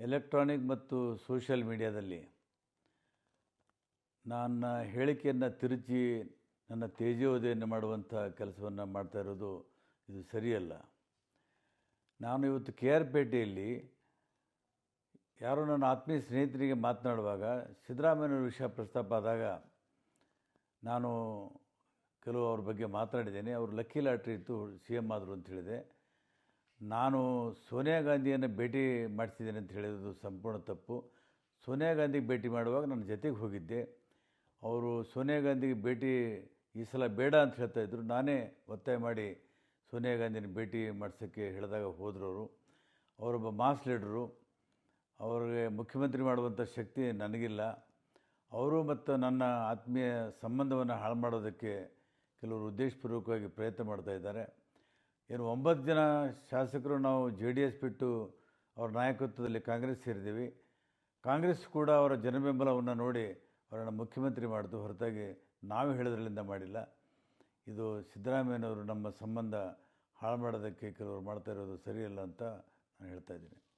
Electronic ಮತ್ತು social ಮೀಡಿಯಾದಲ್ಲಿ ನನ್ನ ಹೇಳಿಕೆಯನ್ನು ತಿರುಚಿ ನನ್ನ ತೇಜೋದಯನ್ನು ಮಾಡುವಂಥ ಕೆಲಸವನ್ನು ಮಾಡ್ತಾ ಇರೋದು ಇದು ಸರಿಯಲ್ಲ. ನಾನು ಇವತ್ತು ಕೆ ಆರ್ ಪೇಟೆಯಲ್ಲಿ ಯಾರೋ ನನ್ನ ಆತ್ಮೀಯ ಸ್ನೇಹಿತರಿಗೆ ಮಾತನಾಡುವಾಗ ಸಿದ್ದರಾಮಯ್ಯನವ್ರ ವಿಷಯ ಪ್ರಸ್ತಾಪ ಆದಾಗ ನಾನು ಕೆಲವು ಅವ್ರ ಬಗ್ಗೆ ಮಾತನಾಡಿದ್ದೇನೆ. ಅವರು ಲಕ್ಕಿ ಲಾಟ್ರಿ ಇತ್ತು, ಸಿ ಎಂ ಆದರು ಅಂತ ಹೇಳಿದೆ. ನಾನು ಸೋನಿಯಾ ಗಾಂಧಿಯನ್ನು ಭೇಟಿ ಮಾಡಿಸಿದ್ದೇನೆ ಅಂತ ಹೇಳಿರೋದು ಸಂಪೂರ್ಣ ತಪ್ಪು. ಸೋನಿಯಾ ಗಾಂಧಿಗೆ ಭೇಟಿ ಮಾಡುವಾಗ ನನ್ನ ಜೊತೆಗೆ ಹೋಗಿದ್ದೆ. ಅವರು ಸೋನಿಯಾ ಗಾಂಧಿಗೆ ಭೇಟಿ ಈ ಸಲ ಬೇಡ ಅಂತ ಹೇಳ್ತಾ ಇದ್ದರು ನಾನೇ ಒತ್ತಾಯ ಮಾಡಿ ಸೋನಿಯಾ ಗಾಂಧಿನ ಭೇಟಿ ಮಾಡಿಸೋಕ್ಕೆ ಹೇಳಿದಾಗ ಹೋದರು ಅವರು. ಅವರೊಬ್ಬ ಮಾಸ್ ಲೀಡರು. ಅವ್ರಿಗೆ ಮುಖ್ಯಮಂತ್ರಿ ಮಾಡುವಂಥ ಶಕ್ತಿ ನನಗಿಲ್ಲ. ಅವರು ಮತ್ತು ನನ್ನ ಆತ್ಮೀಯ ಸಂಬಂಧವನ್ನು ಹಾಳು ಮಾಡೋದಕ್ಕೆ ಕೆಲವರು ಉದ್ದೇಶಪೂರ್ವಕವಾಗಿ ಪ್ರಯತ್ನ ಮಾಡ್ತಾ ಇದ್ದಾರೆ. ಏನು ಒಂಬತ್ತು ಜನ ಶಾಸಕರು ನಾವು ಜೆ ಡಿ ಎಸ್ ಬಿಟ್ಟು ಅವರ ನಾಯಕತ್ವದಲ್ಲಿ ಕಾಂಗ್ರೆಸ್ ಸೇರಿದ್ದೀವಿ. ಕಾಂಗ್ರೆಸ್ ಕೂಡ ಅವರ ಜನಬೆಂಬಲವನ್ನು ನೋಡಿ ಅವರನ್ನು ಮುಖ್ಯಮಂತ್ರಿ ಮಾಡಿತು ಹೊರತಾಗಿ ನಾವು ಹೇಳಿದ್ರಲ್ಲಿಂದ ಮಾಡಿಲ್ಲ. ಇದು ಸಿದ್ದರಾಮಯ್ಯನವರು ನಮ್ಮ ಸಂಬಂಧ ಹಾಳು ಮಾಡೋದಕ್ಕೆ ಕೆಲವರು ಮಾಡ್ತಾ ಇರೋದು ಸರಿಯಲ್ಲ ಅಂತ ನಾನು ಹೇಳ್ತಾ ಇದ್ದೀನಿ.